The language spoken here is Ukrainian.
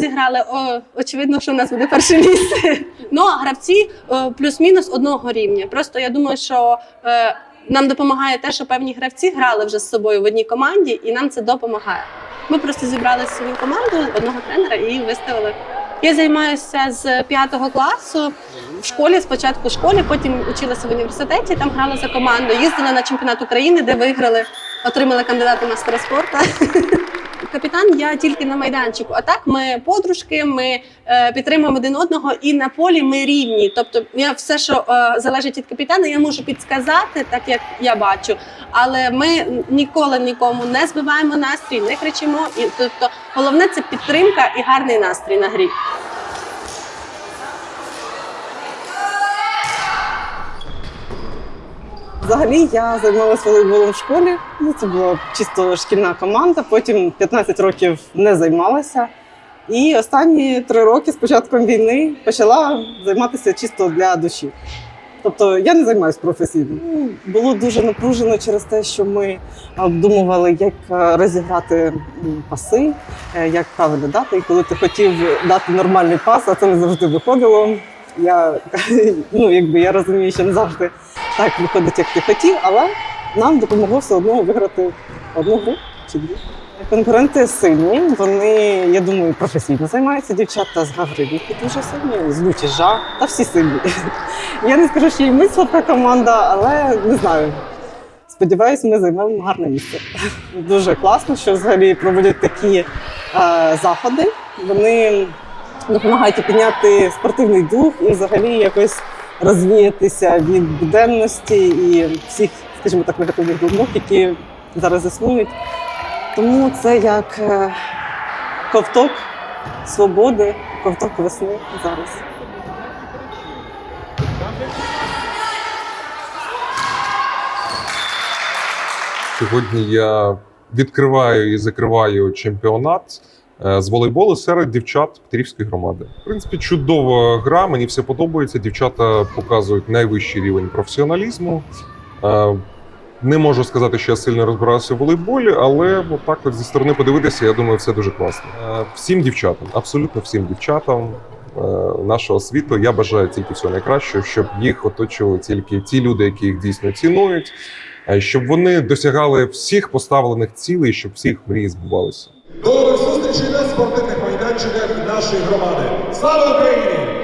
зіграли, о, очевидно, що у нас буде перше місце. Ну, а гравці о, плюс-мінус одного рівня. Просто я думаю, що е, нам допомагає те, що певні гравці грали вже з собою в одній команді, і нам це допомагає. Ми просто зібрали свою команду одного тренера і виставили. Я займаюся з п'ятого класу в школі, спочатку в школі, потім училася в університеті, там грала за команду, їздила на чемпіонат України, де виграли, отримали кандидата в мастера спорту. Капітан я тільки на майданчику. А так ми подружки, ми е, підтримуємо один одного, і на полі ми рівні. Тобто, я все, що е, залежить від капітана, я можу підсказати, так як я бачу. Але ми ніколи нікому не збиваємо настрій, не кричимо. І тобто, головне це підтримка і гарний настрій на грі. Взагалі я займалася волейболом в школі. Ну, це була чисто шкільна команда. Потім 15 років не займалася. І останні три роки з початком війни почала займатися чисто для душі. Тобто я не займаюся професійно. Ну, Було дуже напружено через те, що ми обдумували, як розіграти паси, е, як правильно дати. І коли ти хотів дати нормальний пас, а це не завжди виходило. Я, ну, якби, я розумію, що не завжди так виходить, як ти хотів, але нам допомогло все одно виграти одну гру чи дві. Конкуренти сильні, вони, я думаю, професійно займаються. Дівчата з Гаврилівки дуже сильні, з Лютіжа, та всі сильні. Я не скажу, що і ми слабка команда, але не знаю. Сподіваюсь, ми займемо гарне місце. Дуже класно, що взагалі проводять такі е, заходи. Вони допомагають підняти спортивний дух і взагалі якось розвіятися від буденності і всіх, скажімо так, негативних думок, які зараз існують. Тому це як е, ковток свободи, ковток весни зараз. Сьогодні я відкриваю і закриваю чемпіонат з волейболу серед дівчат Петрівської громади. В принципі, чудова гра. Мені все подобається. Дівчата показують найвищий рівень професіоналізму. Е, Не можу сказати, що я сильно розбираюся в волейболі, але отак от зі сторони подивитися, я думаю, все дуже класно. Е, Всім дівчатам, абсолютно всім дівчатам е, нашого світу. Я бажаю тільки всього найкращого, щоб їх оточували тільки ті люди, які їх дійсно цінують, е, щоб вони досягали всіх поставлених цілей, щоб всіх мрії збувалися. До нових зустрічей на спортивних майданчиках нашої громади. Слава Україні!